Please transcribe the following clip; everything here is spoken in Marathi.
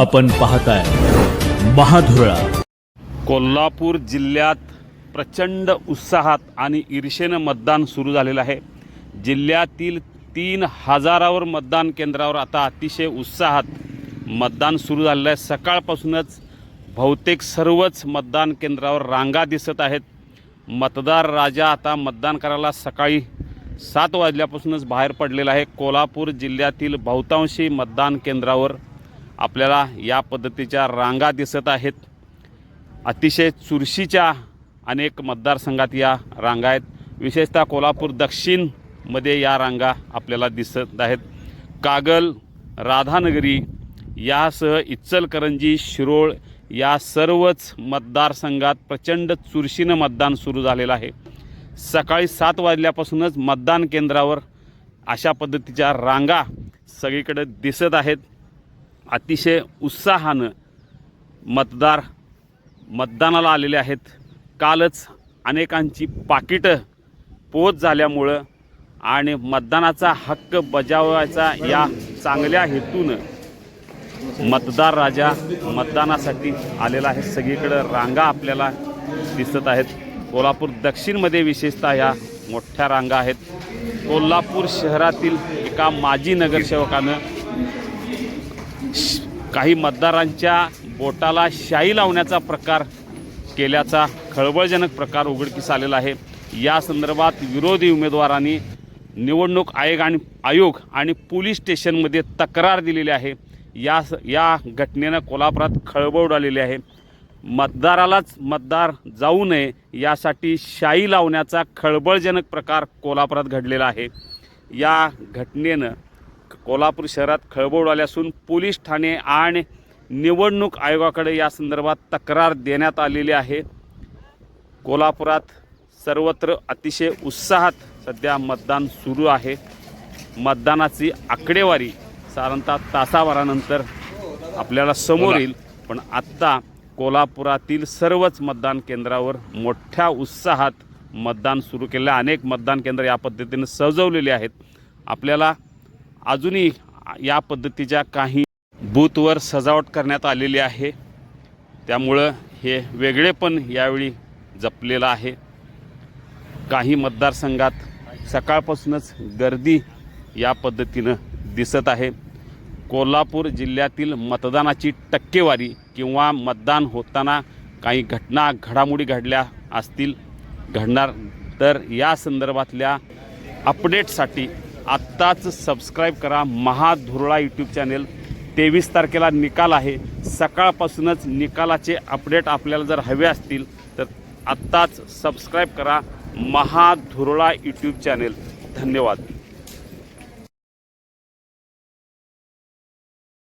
आपण पाहताय. महाधुरा कोल्हापूर जिल्ह्यात प्रचंड उत्साहात आणि ईर्षेनं मतदान सुरू झालेलं आहे. जिल्ह्यातील तीन हजारावर मतदान केंद्रावर आता अतिशय उत्साहात मतदान सुरू झालेलं आहे. सकाळपासूनच बहुतेक सर्वच मतदान केंद्रावर रांगा दिसत आहेत. मतदार राजा आता मतदान करायला सकाळी सात वाजल्यापासूनच बाहेर पडलेला आहे. कोल्हापूर जिल्ह्यातील बहुतांशी मतदान केंद्रावर आपल्याला या पद्धतीच्या रांगा दिसत आहेत. अतिशय चुरशीच्या अनेक मतदारसंघात या रांगा आहेत. विशेषतः कोल्हापूर दक्षिणमध्ये या रांगा आपल्याला दिसत आहेत. कागल राधानगरी यासह इचलकरंजी शिरोळ या सर्वच मतदारसंघात प्रचंड चुरशीनं मतदान सुरू झालेलं आहे. सकाळी सात वाजल्यापासूनच मतदान केंद्रावर अशा पद्धतीच्या रांगा सगळीकडे दिसत आहेत. अतिशय उत्साहानं मतदार मतदानाला आलेले आहेत. कालच अनेकांची पाकिटं पोच झाल्यामुळं आणि मतदानाचा हक्क बजावायचा या चांगल्या हेतूनं मतदार राजा मतदानासाठी आलेला आहे. सगळीकडं रांगा आपल्याला दिसत आहेत. कोल्हापूर दक्षिणमध्ये विशेषतः ह्या मोठ्या रांगा आहेत. कोल्हापूर शहरातील एका माजी नगरसेवकानं काही मतदारांच्या बोटाला शाई लावण्याचा प्रकार केल्याचा खळबळजनक प्रकार उघडकीस आलेला आहे. या संदर्भात विरोधी उमेदवारांनी निवडणूक आयोग आणि आयोग आणि पोलीस स्टेशनमध्ये तक्रार दिलेली आहे. या स- या घटनेनं कोल्हापुरात खळबळ उडालेली आहे. मतदारालाच मतदार जाऊ नये यासाठी शाई लावण्याचा खळबळजनक प्रकार कोल्हापुरात घडलेला आहे. या घटनेनं कोल्हापूर शहरात खळबळ उडाली असून पोलीस ठाणे आणि निवडणूक आयोगाकडे या संदर्भात तक्रार देण्यात आलेली आहे. कोल्हापुरात सर्वत्र अतिशय उत्साहात सध्या मतदान सुरू आहे. मतदानाची आकडेवारी साधारणतः तासाभरानंतर आपल्याला समोर येईल पण आत्ता कोल्हापुरातील सर्वच मतदान केंद्रावर मोठ्या उत्साहात मतदान सुरू केलं अनेक मतदान केंद्र या पद्धतीनं सजवलेली आहेत. आपल्याला अजूनही या पद्धतीच्या काही बूथवर सजावट करण्यात आलेली आहे. त्यामुळं हे वेगळेपण यावेळी जपलेलं आहे. काही मतदारसंघात सकाळपासूनच गर्दी या पद्धतीनं दिसत आहे. कोल्हापूर जिल्ह्यातील मतदानाची टक्केवारी किंवा मतदान होताना काही घटना घडामोडी घडल्या असतील घडणार तर या संदर्भातल्या अपडेटसाठी आत्ताच सबस्क्राईब करा महाधुरळा यूट्यूब चॅनेल तेवीस तारखेला निकाल आहे. सकाळपासूनच निकालाचे अपडेट आपल्याला जर हवे असतील तर आत्ताच सबस्क्राईब करा महाधुरळा यूट्यूब चॅनेल धन्यवाद.